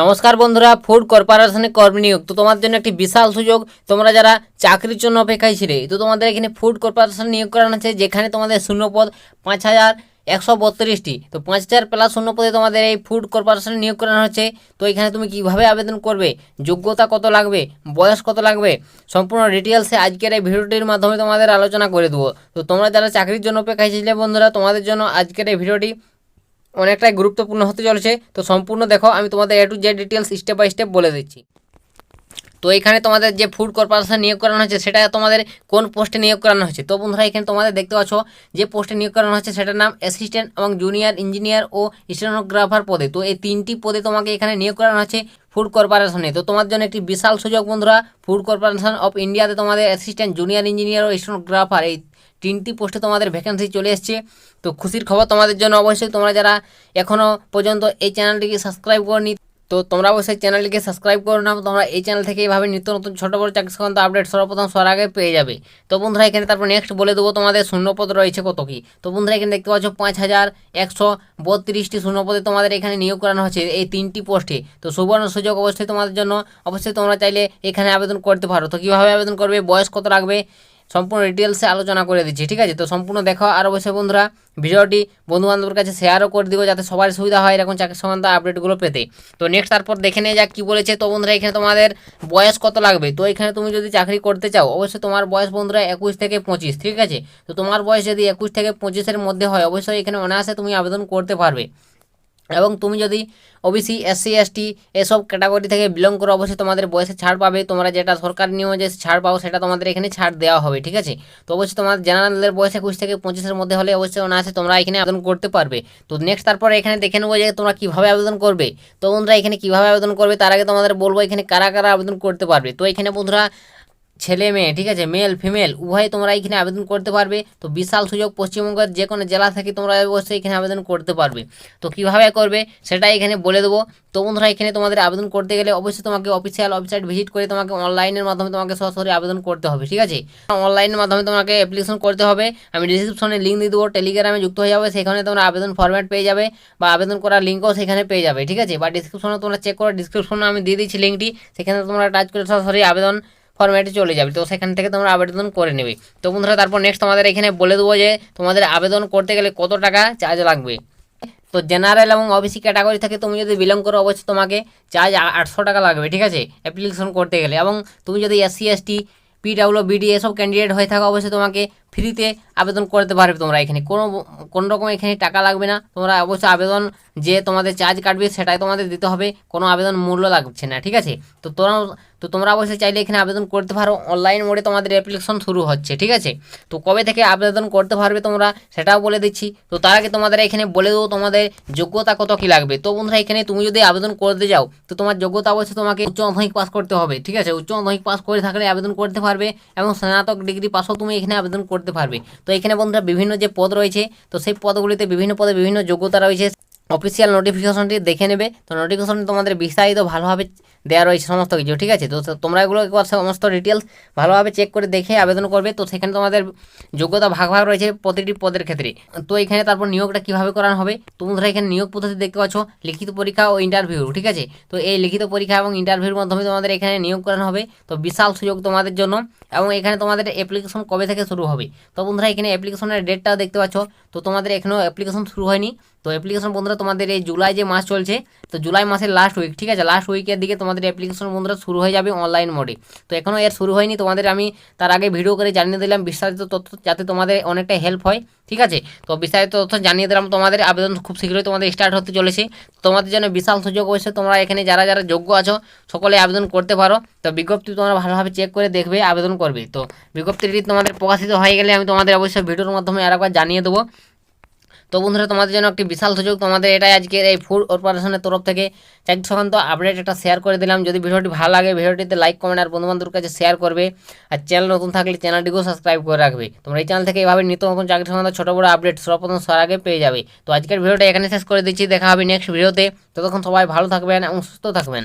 নমস্কার বন্ধুরা ফুড কর্পোরেশনে কর্মী নিয়োগ। তো তোমার জন্য একটি বিশাল সুযোগ, তোমরা যারা চাকরির জন্য অপেক্ষায় ছিলে, তো তোমাদের এখানে ফুড কর্পোরেশন নিয়োগ করানো হচ্ছে, যেখানে তোমাদের শূন্যপদ পাঁচ হাজার একশো বত্রিশটি। তো পাঁচ হাজার প্লাস শূন্য পদে তোমাদের এই ফুড কর্পোরেশনে নিয়োগ করানো হচ্ছে। তো এখানে তুমি কীভাবে আবেদন করবে, যোগ্যতা কত লাগবে, বয়স কত লাগবে, সম্পূর্ণ ডিটেলসে আজকের এই ভিডিওটির মাধ্যমে তোমাদের আলোচনা করে দেবো। তো তোমরা যারা চাকরির জন্য অপেক্ষায় ছিলে বন্ধুরা, তোমাদের জন্য আজকের এই ভিডিওটি অনেকটাই গুরুত্বপূর্ণ হতে চলেছে। তো সম্পূর্ণ দেখো, আমি তোমাদের A to Z details step by step বলে দিচ্ছি। তো এখানে তোমাদের যে ফুড কর্পোরেশন নিয়োগ করানো হচ্ছে সেটা তোমাদের কোন পোস্টে নিয়োগ করানো হচ্ছে তো বন্ধুরা, এখানে তোমাদের দেখতে পাচ্ছ, যে পোস্টে নিয়োগ করানো হচ্ছে সেটার নাম অ্যাসিস্ট্যান্ট এবং জুনিয়র ইঞ্জিনিয়ার ও স্টেনোগ্রাফার পদে। তো এই তিনটি পদে তোমাকে এখানে নিয়োগ করানো হচ্ছে ফুড কর্পোরেশনে তো তোমার জন্য একটি বিশাল সুযোগ বন্ধুরা ফুড কর্পোরেশন অফ ইন্ডিয়াতে তোমাদের অ্যাসিস্ট্যান্ট জুনিয়র ইঞ্জিনিয়ার ও স্টেনোগ্রাফার এই তিনটি পোস্টে তোমাদের ভ্যাকেন্সি চলে এসছে। তো খুশির খবর তোমাদের জন্য অবশ্যই, তোমরা যারা এখনও পর্যন্ত এই চ্যানেলটিকে সাবস্ক্রাইব করনি, তো তোমরা অবশ্যই চ্যানেলটিকে সাবস্ক্রাইব করো না, তোমরা এই চ্যানেল থেকে এইভাবে নিত্য নতুন ছোটো বড় চাকরি সংক্রান্ত আপডেট সর্বপ্রথম সবার আগে পেয়ে যাবে। তো বন্ধুরা, এখানে তারপর নেক্সট বলে দেবো, তোমাদের শূন্যপদ রয়েছে কত কি? তো বন্ধুরা, এখানে দেখতে পাচ্ছ পাঁচ হাজার একশো বত্রিশটি শূন্যপদে তোমাদের এখানে নিয়োগ করানো হচ্ছে এই তিনটি পোস্টে। তো সুবর্ণ সুযোগ অবশ্যই তোমাদের জন্য। অবশ্যই তোমরা চাইলে এখানে আবেদন করতে পারো। তো কীভাবে আবেদন করবে, বয়স কত রাখবে সম্পূর্ণ ডিটেলসে আলোচনা করে দিচ্ছি, ঠিক আছে? তো সম্পূর্ণ দেখো আর অবশ্যই বন্ধুরা, ভিডিওটি বন্ধুবান্ধবের কাছে শেয়ারও করে দিব যাতে সবার সুবিধা হয় এরকম চাকরি সংক্রান্ত আপডেটগুলো পেতে। তো নেক্সট তারপর দেখে নিয়ে যাক কী বলেছে। তো বন্ধুরা, এখানে তোমাদের বয়স কত লাগবে? তো এখানে তুমি যদি চাকরি করতে চাও, অবশ্যই তোমার বয়স বন্ধুরা একুশ থেকে পঁচিশ, ঠিক আছে? তো তোমার বয়স যদি একুশ থেকে পঁচিশের মধ্যে হয়, অবশ্যই এখানে অনায়াসে তুমি আবেদন করতে পারবে। এবং তুমি যদি ওবিসি এসসি এসটি এসব ক্যাটাগরি থেকে বিলং করো, অবশ্যই তোমাদের বয়সে ছাড় পাবে। তোমরা যেটা সরকার নিয়মে যে ছাড় পাও, সেটা তোমাদের এখানে ছাড় দেওয়া হবে, ঠিক আছে? তো অবশ্যই তোমার জেনারেলের বয়স একুশ থেকে পঁচিশের মধ্যে হলে অবশ্যই অনায়াসে তোমরা এখানে আবেদন করতে পারবে। তো নেক্সট তারপরে এখানে দেখে নেব যে তোমরা কীভাবে আবেদন করবে। তো বন্ধুরা, এখানে কীভাবে আবেদন করবে, তার আগে তোমাদের বলব এখানে কারা কারা আবেদন করতে পারবে। তো এখানে বন্ধুরা ছেলে মেয়ে, ঠিক আছে? মেল ফিমেল উভয় তোমরা এখানে আবেদন করতে পারবে। তো বিশাল সুযোগ পশ্চিমবঙ্গের যে কোনো জেলা থেকে তোমরা অবশ্যই এখানে আবেদন করতে পারবে। তো কীভাবে করবে সেটা এখানে বলে দেবো। তো বন্ধুরা, এখানে তোমাদের আবেদন করতে গেলে অবশ্যই তোমাকে অফিসিয়াল ওয়েবসাইট ভিজিট করে তোমাকে অনলাইনের মাধ্যমে তোমাকে সরাসরি আবেদন করতে হবে, ঠিক আছে? অনলাইনের মাধ্যমে তোমাকে অ্যাপ্লিকেশন করতে হবে। আমি ডিসক্রিপশনে লিঙ্ক দিয়ে দেবো টেলিগ্রামে যুক্ত হয়ে যাবে, সেখানে তোমরা আবেদন ফরম্যাট পেয়ে যাবে বা আবেদন করার লিঙ্কও সেখানে পেয়ে যাবে, ঠিক আছে? বা ডিসক্রিপশনে তোমরা চেক করো ডিসক্রিপশনে আমি দিয়ে দিচ্ছি লিঙ্কটি সেখানে তোমরা টাচ করে সরাসরি আবেদন ফরম্যাটে চলে যাবে। তো সেখান থেকে তোমরা আবেদন করে নেবে। তো বন্ধুরা, তারপর নেক্সট তোমাদের এখানে বলে দেবো যে, তোমাদের আবেদন করতে গেলে কত টাকা চার্জ লাগবে? তো জেনারেল এবং ওবিসি ক্যাটাগরি থেকে তুমি যদি বিলং করো, অবশ্যই তোমাকে চার্জ আটশো টাকা লাগবে, ঠিক আছে? অ্যাপ্লিকেশন করতে গেলে। এবং তুমি যদি এসসি এসটি পিডাব্লিউ বিডি এসব ক্যান্ডিডেট হয়ে থাকো, অবশ্যই তোমাকে ফ্রিতে আবেদন করতে পারবে তোমরা এখানে। কোনো কোনো রকম এখানে টাকা লাগবে না। তোমরা অবশ্যই আবেদন যে তোমাদের চার্জ কাটবে, সেটাই তোমাদের দিতে হবে। কোনো আবেদন মূল্য লাগছে না, ঠিক আছে? তো তোমরা তো তোমরা অবশ্যই চাইলে এখানে আবেদন করতে পারো। অনলাইন মোডে তোমাদের অ্যাপ্লিকেশন শুরু হচ্ছে, ঠিক আছে? তো কবে থেকে আবেদন করতে পারবে তোমরা সেটাও বলে দিচ্ছি। তো তার আগে তোমাদের এখানে বলে দেবো তোমাদের যোগ্যতা কত কী লাগবে। তো বন্ধুরা, এখানে তুমি যদি আবেদন করতে যাও, তো তোমার যোগ্যতা অবশ্যই তোমাকে উচ্চ মাধ্যমিক পাস করতে হবে, ঠিক আছে? উচ্চ মাধ্যমিক পাস করে থাকলে আবেদন করতে পারবে এবং স্নাতক ডিগ্রি পাসও তুমি এখানে আবেদন করতে পারবে। তো এখানে বন্ধুরা বিভিন্ন যে পদ রয়েছে, তো সেই পদগুলিতে বিভিন্ন পদে বিভিন্ন যোগ্যতা রয়েছে। অফিসিয়াল নোটিফিকেশনটি দেখে নেবে। তো নোটিফিকেশন তোমাদের বিস্তারিত ভালোভাবে দেওয়া রয়েছে সমস্ত কিছু, ঠিক আছে? তো তোমরা এগুলো সমস্ত ডিটেলস ভালোভাবে চেক করে দেখে আবেদন করবে। তো সেখানে তোমাদের যোগ্যতা ভাগ ভাগ রয়েছে প্রতিটি পদের ক্ষেত্রে। তো এখানে তারপর নিয়োগটা কীভাবে করানো হবে? তোমরা এখানে নিয়োগ পদ্ধতি দেখতে পাচ্ছ, লিখিত পরীক্ষা ও ইন্টারভিউ ঠিক আছে? তো এই লিখিত পরীক্ষা এবং ইন্টারভিউর মাধ্যমে তোমাদের এখানে নিয়োগ করানো হবে। তো বিশাল সুযোগ তোমাদের জন্য এবং এখানে তোমাদের অ্যাপ্লিকেশন কবে থেকে শুরু হবে? তো বন্ধুরা, এখানে অ্যাপ্লিকেশনের ডেটটাও দেখতে পাচ্ছ। তো তোমাদের এখানেও অ্যাপ্লিকেশন শুরু হয়নি। তো অ্যাপ্লিকেশন বন্ধুরা, তোমাদের এই জুলাই যে মাস চলছে, তো জুলাই মাসের লাস্ট উইক ঠিক আছে? লাস্ট উইকের দিকে তোমাদের অ্যাপ্লিকেশন বন্ধুরা শুরু হয়ে যাবে অনলাইন মোডে তো এখনও এর শুরু হয়নি, তোমাদের আমি তার আগে ভিডিও করে জানিয়ে দিলাম বিস্তারিত তথ্য, যাতে তোমাদের অনেকটা হেল্প হয়, ঠিক আছে? তো বিস্তারিত তথ্য জানিয়ে দিলাম, তোমাদের আবেদন খুব শীঘ্রই তোমাদের স্টার্ট হতে চলেছে। তোমাদের জন্য বিশাল সুযোগ হয়েছে, তোমরা এখানে যারা যারা যোগ্য আছো, সকলে আবেদন করতে পারো। তো বিজ্ঞপ্তি তোমরা ভালোভাবে চেক করে দেখবে, আবেদন করবে। তো বিজ্ঞপ্তিটি তোমাদের প্রকাশিত হয়ে গেলে আমি তোমাদের অবশ্যই ভিডিওর মাধ্যমে আরেকবার জানিয়ে দেবো। তো বন্ধুরা, তোমাদের জন্য একটি বিশাল সুযোগ। তোমাদের এটাই আজকে এই ফুড কর্পোরেশনের তরফ থেকে। চাকরি সংক্রান্ত আপডেট একটা শেয়ার করে দিলাম। যদি ভিডিওটি ভালো লাগে, ভিডিওটিতে লাইক কমেন্ট আর বন্ধুবান্ধবের কাছে শেয়ার করবে। আর চ্যানেল নতুন থাকলে চ্যানেলটিকেও সাবস্ক্রাইব করে রাখবে। তোমরা এই চ্যানেল থেকে এভাবে নিত্য নতুন চাকরি সংক্রান্ত ছোটো বড়ো আপডেট সর্বপ্রথম সবার আগে পেয়ে যাবে। তো আজকের ভিডিওটা এখানে শেষ করে দিচ্ছি। দেখা হবে নেক্সট ভিডিওতে ততক্ষণ সবাই ভালো থাকবেন এবং সুস্থ থাকবেন।